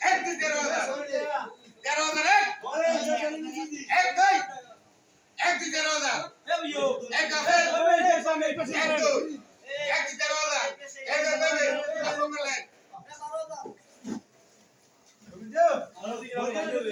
এক দুই তেরো হাজার এক এক এক দুই এক দুই তেরো হাজার এক আছে এক দুই এক দুই তেরো হাজার এক দুই দেবে আপনি বললেন পাঁচশো এই বেলা তেরো হাজার পাঁচশো এক দুই বেলা এটা ডেলি টাকা তেরো হাজার পাঁচশো এক দুই পাঁচশো তেরো হাজার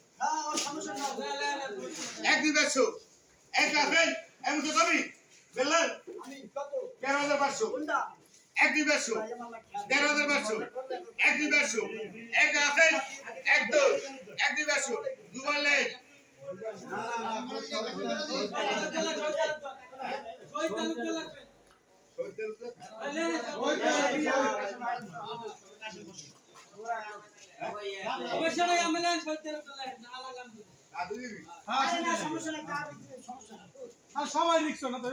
দুই এক দুই তেরো হাজার পাঁচশো তেরো হাজার পাঁচশো। এক পাঁচশো এক কিনা তুমি বললেন তেরো হাজার পাঁচশো। এক দুই পাঁচশো তেরো হাজার পাঁচশো। এক দুই পাঁচশো এক আছেন এক। দুই এক দুই পাঁচশো দুবার লেন সবাই লিখছো না তো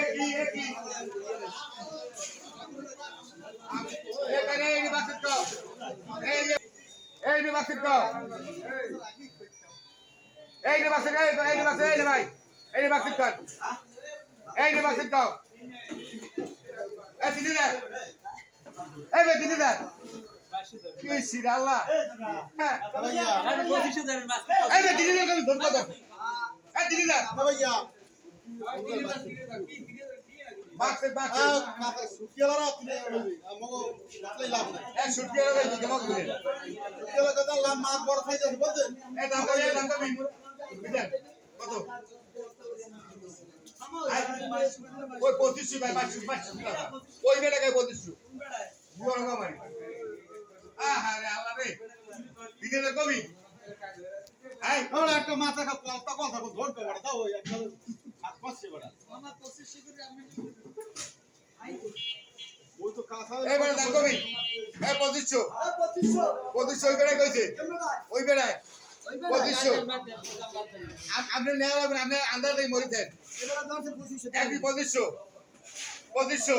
একই একই এখানে এই বাসিত কো এই যে যে বাসিত কো এই যে বাসিত এই এই যে বাসিত এই যে ভাই। এই যে বাসিত কর এই যে বাসিত কো এই দিদি দা এই বে দিদি দা কি সিরা আল্লাহ। হ্যাঁ। এই বে দিদি দা কবি ধরবা দাও এই দিদি দা বাক্সে বাক্সে এই ছুটকি রে ভাই জমা করে এই দাম কই দাম কই বিদেন কত? ওই পঁচিশশো ভাই পাঁচশো টাকা। ওই বেটাকে পঁচিশশো। বুয়ার মারি আহা রে আল্লাহ রে। বিদেনে কবি। আই একটা মাথা কথা কথা ধরতে পারে দাও একটা বেটা দাম কবি এই পঁচিশশো। পঁচিশশো ওই বেটায় কইছে। ওই বেটায় পঁচিশশো। আপনি নেওয়া লাগবেন আপনি আন্দাজ মরিতেন পঁচিশশো। পঁচিশশো। পঁচিশশো।